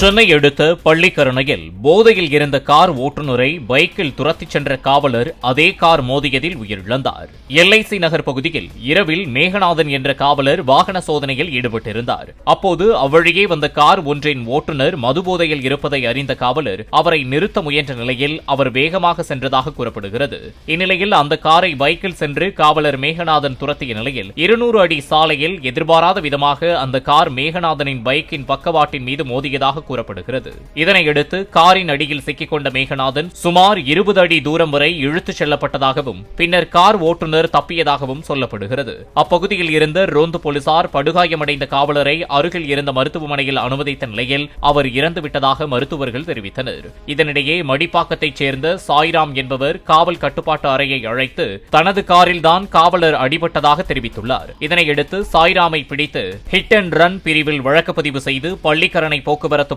சென்னை அடுத்த பள்ளிக்கரணையில் போதையில் இருந்த கார் ஓட்டுநரை பைக்கில் துரத்திச் சென்ற காவலர் அதே கார் மோதியதில் உயிரிழந்தார். எல்ஐசி நகர் பகுதியில் இரவில் மேகநாதன் என்ற காவலர் வாகன சோதனையில் ஈடுபட்டிருந்தார். அப்போது அவ்வழியே வந்த கார் ஒன்றின் ஓட்டுநர் மதுபோதையில் இருப்பதை அறிந்த காவலர் அவரை நிறுத்த முயன்ற நிலையில் அவர் வேகமாக சென்றதாக கூறப்படுகிறது. இந்நிலையில் அந்த காரை பைக்கில் சென்று காவலர் மேகநாதன் துரத்திய நிலையில் இருநூறு அடி சாலையில் எதிர்பாராத விதமாக அந்த கார் மேகநாதனின் பைக்கின் பக்கவாட்டின் மீது மோதியதாக கூறப்படுகிறது. இதனையடுத்து காரின் அடியில் சிக்கிக்கொண்ட மேகநாதன் சுமார் இருபது அடி தூரம் வரை இழுத்துச் செல்லப்பட்டதாகவும் பின்னர் கார் ஓட்டுநர் தப்பியதாகவும் சொல்லப்படுகிறது. அப்பகுதியில் இருந்த ரோந்து போலீசார் படுகாயமடைந்த காவலரை அருகில் இருந்த மருத்துவமனையில் அனுமதித்த நிலையில் அவர் இறந்துவிட்டதாக மருத்துவர்கள் தெரிவித்தனர். இதனிடையே மடிப்பாக்கத்தைச் சேர்ந்த சாய்ராம் என்பவர் காவல் கட்டுப்பாட்டு அறையை அழைத்து தனது காரில்தான் காவலர் அடிபட்டதாக தெரிவித்துள்ளார். இதனையடுத்து சாய்ராமை பிடித்து ஹிட் அண்ட் ரன் பிரிவில் வழக்கு பதிவு செய்து பள்ளிக்கரணை போக்குவரத்து